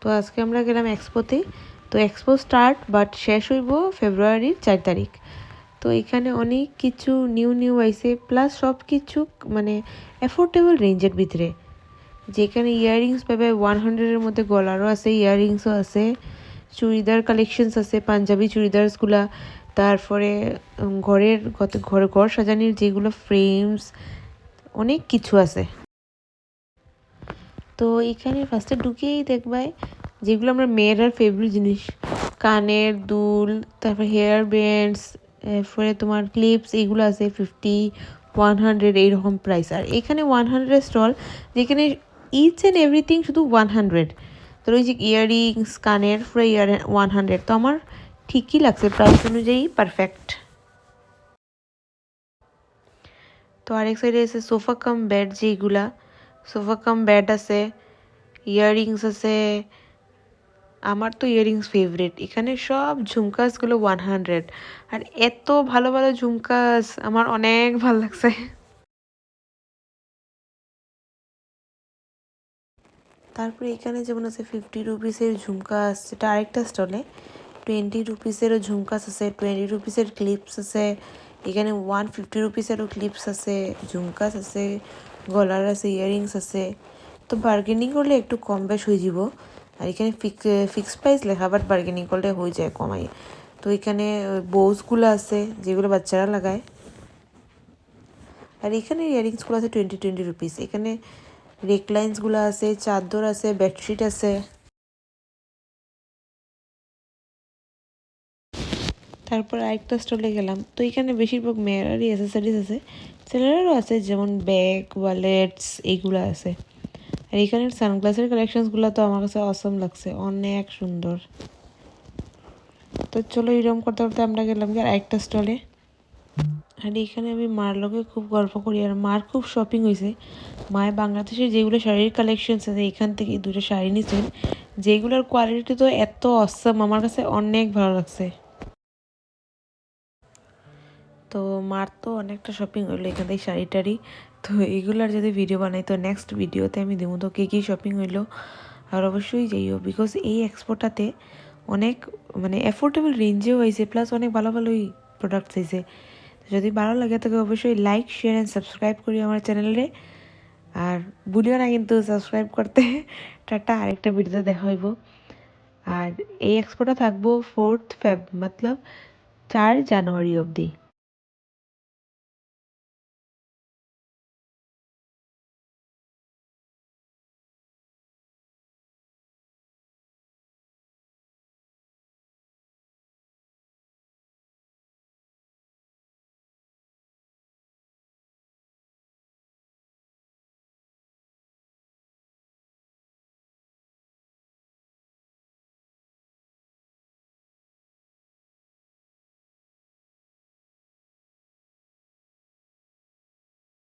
তো আজকে আমরা গেলাম এক্সপোতে। তো এক্সপো স্টার্ট বাট শেষ হইব ফেব্রুয়ারির চার তারিখ। তো এখানে অনেক কিছু নিউ নিউ আইছে, প্লাস সব কিছু মানে অ্যাফোর্ডেবল রেঞ্জের ভিতরে। যেখানে ইয়াররিংস পাবে ওয়ান হান্ড্রেডের মধ্যে গলারও আছে ইয়াররিংসও আছে, চুড়িদার কালেকশনস আছে, পাঞ্জাবি চুড়িদারসগুলা, তারপরে ঘরের ঘর ঘর সাজানোর যেগুলো ফ্রেমস অনেক কিছু আছে। তো এখানে ফার্স্টে ঢুকেই দেখবাই যেগুলো আমরা মেয়েরার ফেভারিট জিনিস। কানের দুল, তারপর হেয়ার ব্যান্ডস এরপরে তোমার ক্লিপস এগুলো আছে ফিফটি ওয়ান হান্ড্রেড এইরকম প্রাইস আর এখানে ওয়ান হান্ড্রেড স্টল যেখানে ইচ অ্যান্ড এভরিথিং শুধু ওয়ান হান্ড্রেড তো ওই যে ইয়াররিংস কানের পুরো ইয়ার ওয়ান হান্ড্রেড তো আমার ঠিকই লাগছে প্রাইস অনুযায়ী পারফেক্ট তো আরেক সাইডে আছে সোফা কাম বেড যেগুলা। সোফা বেড আছে ইয়াররিংস আছে আমার তো ইয়াররিংস ফেভারিট এখানে সব ঝুমকাসগুলো ওয়ান হান্ড্রেড আর এত ভালো ভালো ঝুমকাস, আমার অনেক ভালো লাগছে। তারপরে এখানে যেমন আছে ফিফটি রুপিসের ঝুমকাস, সেটা আরেকটা স্টলে টোয়েন্টি রুপিসেরও ঝুমকাস আছে টোয়েন্টি রুপিসের ক্লিপস আছে। এখানে ওয়ান ফিফটি রুপিসেরও ক্লিপস আছে, ঝুমকাস আছে। গলার আছে ইয়াররিংস আছে। তো বার্গেনিং করলে একটু কম বেশ হয়ে যাব। আর এখানে ফিক্স ফিক্স প্রাইস লেখা বাট বার্গেনিং করলে হয়ে যায় কমাই। তো এখানে বোসগুলো আছে, যেগুলো বাচ্চারা লাগায়। আর এখানে ইয়ারিংসগুলো আছে টোয়েন্টি টোয়েন্টি রুপিস এখানে রেকলাইন্সগুলো আছে, চাদর আছে বেডশিট আছে। তারপর আরেকটা স্টলে গেলাম। তো এখানে বেশিরভাগ মেয়েরারই অ্যাসেসরিজ আছে। ছেলেরারও আছে, যেমন ব্যাগ ওয়ালেটস এইগুলো আছে। আর এখানের সানগ্লাসের কালেকশনসগুলো তো আমার কাছে অসম লাগছে, অনেক সুন্দর। তো চলো এরকম করতে করতে আমরা গেলাম কি আরেকটা স্টলে আর এখানে আমি মার লগে খুব গল্প করি, আর মার খুব শপিং হয়েছে মায়ের বাংলাদেশের যেগুলো শাড়ির কালেকশনস আছে, এখান থেকে দুটো শাড়ি নিয়েছেন যেগুলোর কোয়ালিটি তো এত অসম আমার কাছে অনেক ভালো লাগছে। তো মার তো অনেকটা শপিং হইল এখান শাড়ি টাড়ি। তো এগুলার যদি ভিডিও বানাই, তো নেক্সট ভিডিওতে আমি দেবো। তো কী কী শপিং হইল? আর অবশ্যই যাইও বিকজ এই এক্সপোটাতে অনেক মানে অ্যাফোর্ডেবল রেঞ্জেও হয়েছে প্লাস অনেক ভালো ভালোই প্রোডাক্টস হয়েছে যদি ভালো লাগে, তোকে অবশ্যই লাইক শেয়ার অ্যান্ড সাবস্ক্রাইব করি আমার চ্যানেলে আর ভুলিও না কিন্তু সাবস্ক্রাইব করতে। টাটা, আরেকটা ভিডিওতে দেখা হইব। আর এই এক্সপোটা থাকব ফোর্থ ফেব মতলব চার জানুয়ারি অবধি।